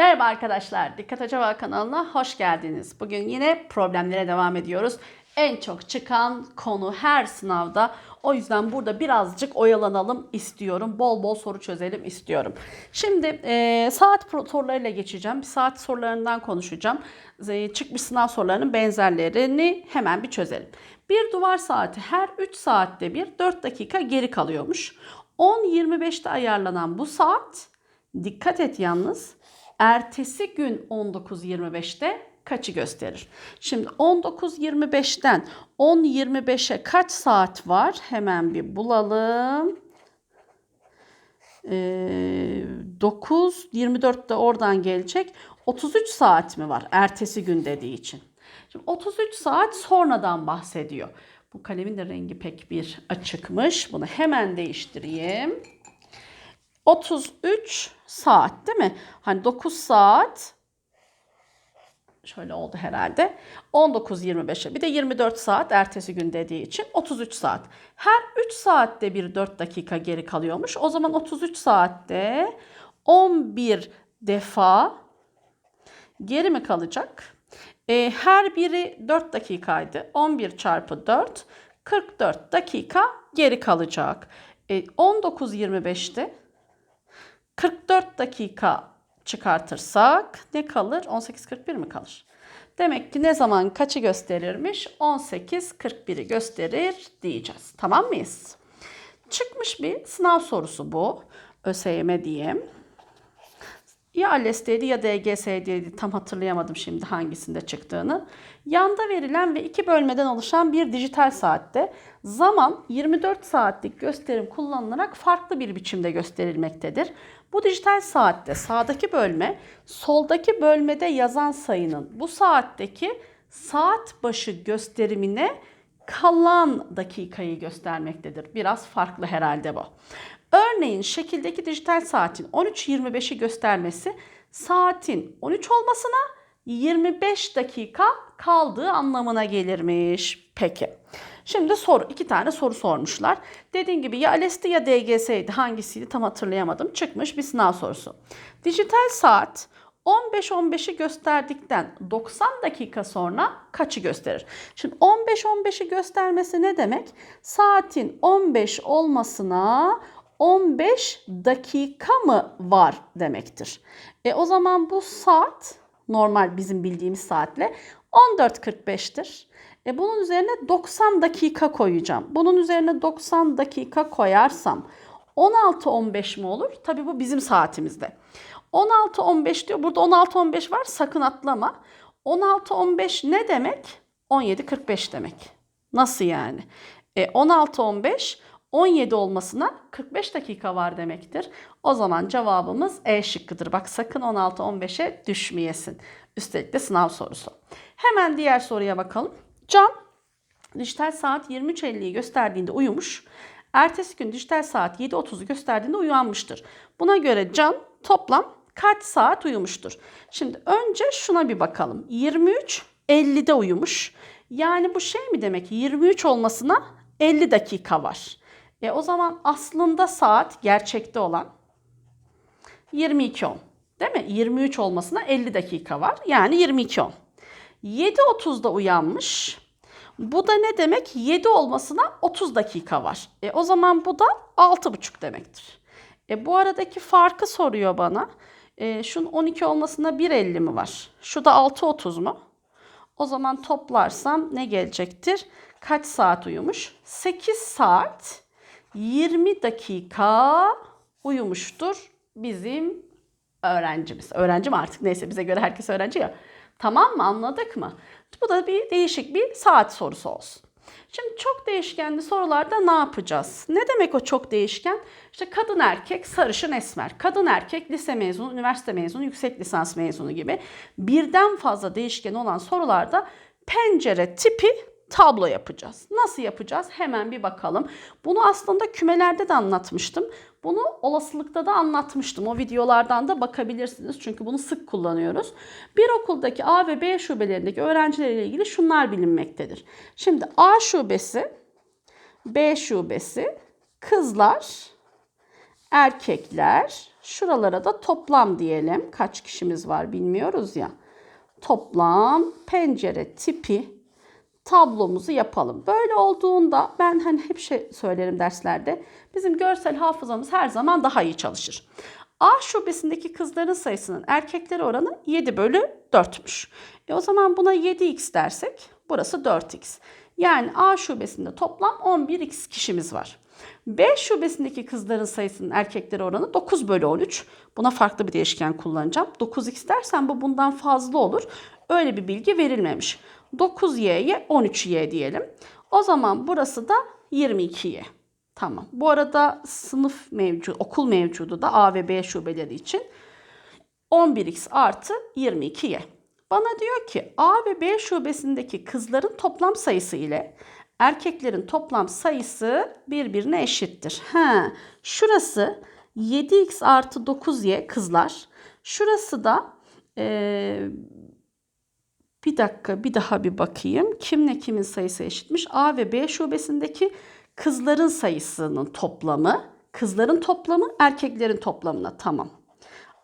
Merhaba arkadaşlar, Dikkat Acaba kanalına hoş geldiniz. Bugün yine problemlere devam ediyoruz. En çok çıkan konu her sınavda. O yüzden burada birazcık oyalanalım istiyorum. Bol bol soru çözelim istiyorum. Şimdi e, saat sorularıyla geçeceğim. Saat sorularından konuşacağım. E, çıkmış sınav sorularının benzerlerini hemen bir çözelim. Bir duvar saati her 3 saatte bir 4 dakika geri kalıyormuş. 10.25'te ayarlanan bu saat Dikkat et yalnız. Ertesi gün 19.25'te kaçı gösterir? Şimdi 19.25'ten 10.25'e kaç saat var? Hemen bir bulalım. Ee, 9, 24 de oradan gelecek. 33 saat mi var ertesi gün dediği için? Şimdi 33 saat sonradan bahsediyor. Bu kalemin de rengi pek bir açıkmış. Bunu hemen değiştireyim. 33 saat değil mi? Hani 9 saat şöyle oldu herhalde. 19.25'e bir de 24 saat ertesi gün dediği için 33 saat. Her 3 saatte bir 4 dakika geri kalıyormuş. O zaman 33 saatte 11 defa geri mi kalacak? E, her biri 4 dakikaydı. 11 çarpı 4 44 dakika geri kalacak. E, 19.25'te 44 dakika çıkartırsak ne kalır? 18.41 mi kalır? Demek ki ne zaman kaçı gösterirmiş? 18.41'i gösterir diyeceğiz. Tamam mıyız? Çıkmış bir sınav sorusu bu. ÖSYM diyeyim. Ya ALES'teydi ya DGS'deydi. Tam hatırlayamadım şimdi hangisinde çıktığını. Yanda verilen ve iki bölmeden oluşan bir dijital saatte zaman 24 saatlik gösterim kullanılarak farklı bir biçimde gösterilmektedir. Bu dijital saatte sağdaki bölme soldaki bölmede yazan sayının bu saatteki saat başı gösterimine kalan dakikayı göstermektedir. Biraz farklı herhalde bu. Örneğin şekildeki dijital saatin 13.25'i göstermesi saatin 13 olmasına 25 dakika kaldığı anlamına gelirmiş. Peki. Şimdi soru. iki tane soru sormuşlar. Dediğim gibi ya ALES'ti ya DGS'ydi. Hangisiydi tam hatırlayamadım. Çıkmış bir sınav sorusu. Dijital saat 15-15'i gösterdikten 90 dakika sonra kaçı gösterir? Şimdi 15-15'i göstermesi ne demek? Saatin 15 olmasına 15 dakika mı var demektir. E o zaman bu saat normal bizim bildiğimiz saatle 14.45'tir. E bunun üzerine 90 dakika koyacağım. Bunun üzerine 90 dakika koyarsam 16.15 mi olur? Tabii bu bizim saatimizde. 16.15 diyor. Burada 16.15 var. Sakın atlama. 16.15 ne demek? 17.45 demek. Nasıl yani? E 16.15 17 olmasına 45 dakika var demektir. O zaman cevabımız E şıkkıdır. Bak sakın 16-15'e düşmeyesin. Üstelik de sınav sorusu. Hemen diğer soruya bakalım. Can dijital saat 23.50'yi gösterdiğinde uyumuş. Ertesi gün dijital saat 7.30'u gösterdiğinde uyanmıştır. Buna göre Can toplam kaç saat uyumuştur? Şimdi önce şuna bir bakalım. 23 50'de uyumuş. Yani bu şey mi demek? 23 olmasına 50 dakika var. E o zaman aslında saat gerçekte olan 22.10. Değil mi? 23 olmasına 50 dakika var. Yani 22.10. 7.30'da uyanmış. Bu da ne demek? 7 olmasına 30 dakika var. E o zaman bu da 6.5 demektir. E bu aradaki farkı soruyor bana. E, şunun 12 olmasına 1.50 mi var? Şu da 6.30 mu? O zaman toplarsam ne gelecektir? Kaç saat uyumuş? 8 saat 20 dakika uyumuştur bizim öğrencimiz. Öğrenci mi artık neyse bize göre herkes öğrenci ya. Tamam mı anladık mı? Bu da bir değişik bir saat sorusu olsun. Şimdi çok değişkenli sorularda ne yapacağız? Ne demek o çok değişken? İşte kadın erkek, sarışın esmer. Kadın erkek, lise mezunu, üniversite mezunu, yüksek lisans mezunu gibi birden fazla değişken olan sorularda pencere tipi tablo yapacağız. Nasıl yapacağız? Hemen bir bakalım. Bunu aslında kümelerde de anlatmıştım. Bunu olasılıkta da anlatmıştım. O videolardan da bakabilirsiniz. Çünkü bunu sık kullanıyoruz. Bir okuldaki A ve B şubelerindeki öğrencilerle ilgili şunlar bilinmektedir. Şimdi A şubesi, B şubesi, kızlar, erkekler, Şuralara da toplam diyelim. Kaç kişimiz var bilmiyoruz ya. Toplam pencere tipi tablomuzu yapalım. Böyle olduğunda ben hani hep şey söylerim derslerde. Bizim görsel hafızamız her zaman daha iyi çalışır. A şubesindeki kızların sayısının erkekleri oranı 7 bölü 4'müş. E o zaman buna 7x dersek burası 4x. Yani A şubesinde toplam 11x kişimiz var. B şubesindeki kızların sayısının erkekleri oranı 9 bölü 13. Buna farklı bir değişken kullanacağım. 9x dersen bu bundan fazla olur. Öyle bir bilgi verilmemiş. 9y'ye 13y diyelim. O zaman burası da 22y. Tamam. Bu arada sınıf mevcut, okul mevcudu da A ve B şubeleri için 11x artı 22y. Bana diyor ki A ve B şubesindeki kızların toplam sayısı ile erkeklerin toplam sayısı birbirine eşittir. Ha, şurası 7x artı 9y kızlar. Şurası da bir dakika bir daha bir bakayım. Kimle kimin sayısı eşitmiş? A ve B şubesindeki kızların sayısının toplamı. Kızların toplamı erkeklerin toplamına tamam.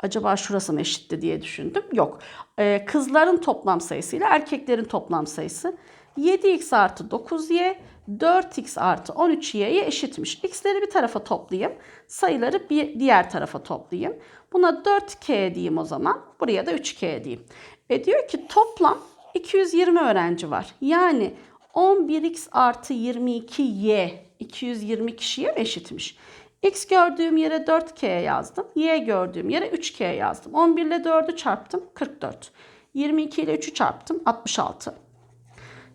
Acaba şurası mı eşitti diye düşündüm. Yok. Ee, kızların toplam sayısıyla erkeklerin toplam sayısı 7x artı 9y 4x artı 13y'ye eşitmiş. X'leri bir tarafa toplayayım. Sayıları bir diğer tarafa toplayayım. Buna 4k diyeyim o zaman. Buraya da 3k diyeyim. E diyor ki toplam 220 öğrenci var. Yani 11x artı 22y 220 kişiye mi eşitmiş? X gördüğüm yere 4k yazdım. Y gördüğüm yere 3k yazdım. 11 ile 4'ü çarptım 44. 22 ile 3'ü çarptım 66.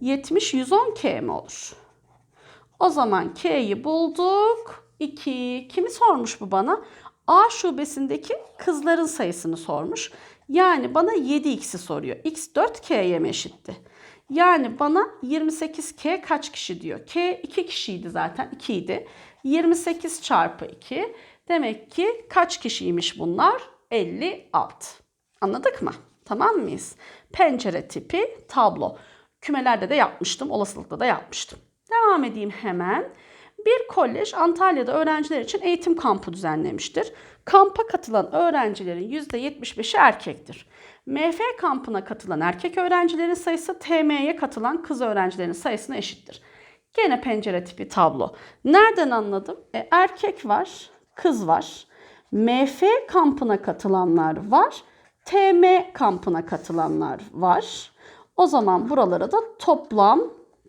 70 110k mi olur? O zaman k'yi bulduk. 2. Kimi sormuş bu bana? A şubesindeki kızların sayısını sormuş. Yani bana 7x'i soruyor. x 4k'ye mi eşitti? Yani bana 28k kaç kişi diyor. K 2 kişiydi zaten. 2 idi. 28 çarpı 2. Demek ki kaç kişiymiş bunlar? 56. Anladık mı? Tamam mıyız? Pencere tipi tablo. Kümelerde de yapmıştım. Olasılıkta da yapmıştım. Devam edeyim hemen. Bir kolej Antalya'da öğrenciler için eğitim kampı düzenlemiştir. Kampa katılan öğrencilerin %75'i erkektir. MF kampına katılan erkek öğrencilerin sayısı TM'ye katılan kız öğrencilerin sayısına eşittir. Gene pencere tipi tablo. Nereden anladım? E, erkek var, kız var. MF kampına katılanlar var. TM kampına katılanlar var. O zaman buralara da toplam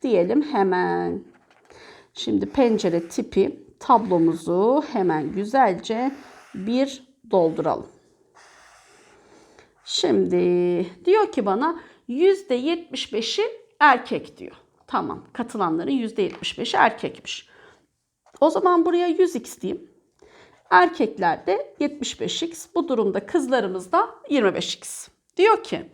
diyelim hemen. Şimdi pencere tipi tablomuzu hemen güzelce bir dolduralım. Şimdi diyor ki bana %75'i erkek diyor. Tamam katılanların %75'i erkekmiş. O zaman buraya 100x diyeyim. Erkeklerde 75x. Bu durumda kızlarımız da 25x. Diyor ki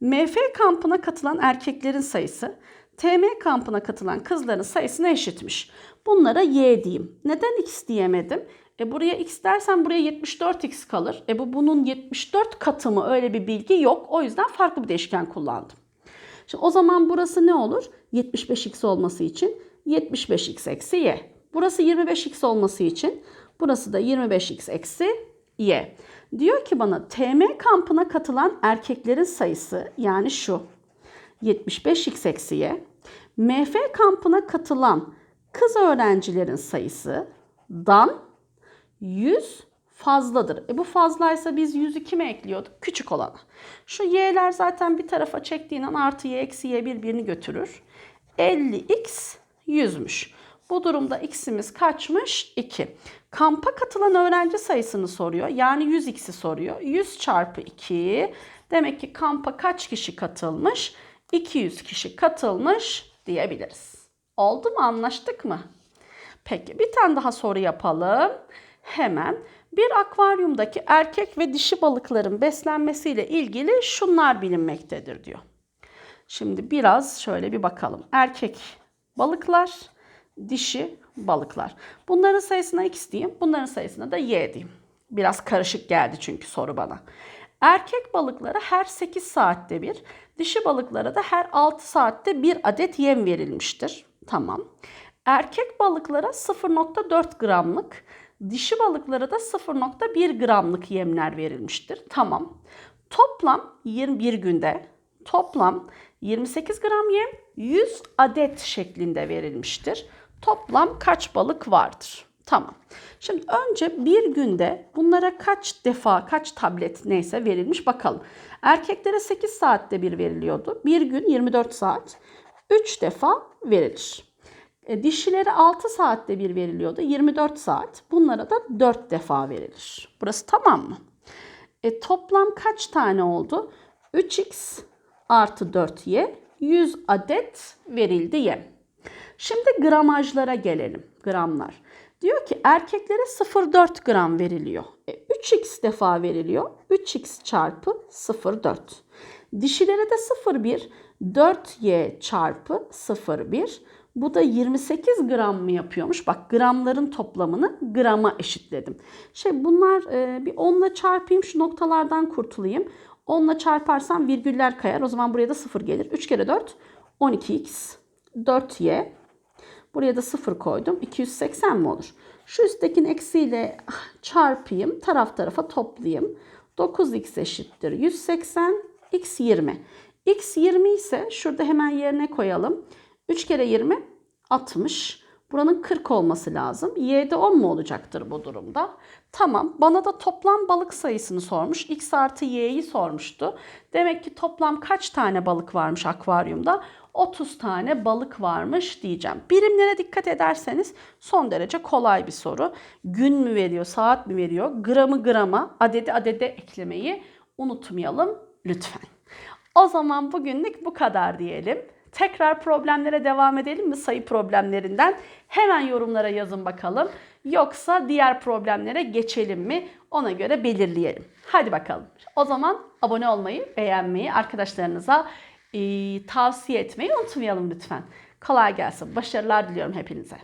MF kampına katılan erkeklerin sayısı TM kampına katılan kızların sayısına eşitmiş. Bunlara y diyeyim. Neden x diyemedim? E buraya x dersen buraya 74x kalır. E bu bunun 74 katı mı öyle bir bilgi yok. O yüzden farklı bir değişken kullandım. Şimdi o zaman burası ne olur? 75x olması için 75x eksi y. Burası 25x olması için burası da 25x eksi y. Diyor ki bana TM kampına katılan erkeklerin sayısı yani şu 75x eksi y. MF kampına katılan kız öğrencilerin sayısı dan 100 fazladır. E bu fazlaysa biz 100'ü kime ekliyorduk? Küçük olana. Şu y'ler zaten bir tarafa çektiğin an artı y eksi y birbirini götürür. 50x 100'müş. Bu durumda x'imiz kaçmış? 2. Kampa katılan öğrenci sayısını soruyor. Yani 100x'i soruyor. 100 çarpı 2. Demek ki kampa kaç kişi katılmış? 200 kişi katılmış diyebiliriz. Oldu mu? Anlaştık mı? Peki bir tane daha soru yapalım. Hemen bir akvaryumdaki erkek ve dişi balıkların beslenmesiyle ilgili şunlar bilinmektedir diyor. Şimdi biraz şöyle bir bakalım. Erkek balıklar, dişi balıklar. Bunların sayısına x diyeyim, bunların sayısına da y diyeyim. Biraz karışık geldi çünkü soru bana. Erkek balıklara her 8 saatte bir, dişi balıklara da her 6 saatte bir adet yem verilmiştir. Tamam. Erkek balıklara 0.4 gramlık, Dişi balıklara da 0.1 gramlık yemler verilmiştir. Tamam. Toplam 21 günde toplam 28 gram yem 100 adet şeklinde verilmiştir. Toplam kaç balık vardır? Tamam. Şimdi önce bir günde bunlara kaç defa, kaç tablet neyse verilmiş bakalım. Erkeklere 8 saatte bir veriliyordu. Bir gün 24 saat. 3 defa verilir. E, dişilere 6 saatte bir veriliyordu. 24 saat. Bunlara da 4 defa verilir. Burası tamam mı? E, toplam kaç tane oldu? 3x artı 4y 100 adet verildi yem. Şimdi gramajlara gelelim. Gramlar. Diyor ki erkeklere 0,4 gram veriliyor. E, 3x defa veriliyor. 3x çarpı 0,4. Dişilere de 0,1 4y çarpı 0,1. Bu da 28 gram mı yapıyormuş? Bak gramların toplamını grama eşitledim. Şey bunlar e, bir 10 ile çarpayım şu noktalardan kurtulayım. 10 ile çarparsam virgüller kayar. O zaman buraya da 0 gelir. 3 kere 4 12x 4y Buraya da 0 koydum. 280 mi olur? Şu üsttekinin eksiyle çarpayım. Taraf tarafa toplayayım. 9x eşittir 180. x 20. x 20 ise şurada hemen yerine koyalım. 3 kere 20 60. Buranın 40 olması lazım. Y'de 10 mu olacaktır bu durumda? Tamam. Bana da toplam balık sayısını sormuş. X artı Y'yi sormuştu. Demek ki toplam kaç tane balık varmış akvaryumda? 30 tane balık varmış diyeceğim. Birimlere dikkat ederseniz son derece kolay bir soru. Gün mü veriyor, saat mi veriyor? Gramı grama, adedi adede eklemeyi unutmayalım lütfen. O zaman bugünlük bu kadar diyelim. Tekrar problemlere devam edelim mi sayı problemlerinden? Hemen yorumlara yazın bakalım. Yoksa diğer problemlere geçelim mi? Ona göre belirleyelim. Hadi bakalım. O zaman abone olmayı, beğenmeyi, arkadaşlarınıza e, tavsiye etmeyi unutmayalım lütfen. Kolay gelsin. Başarılar diliyorum hepinize.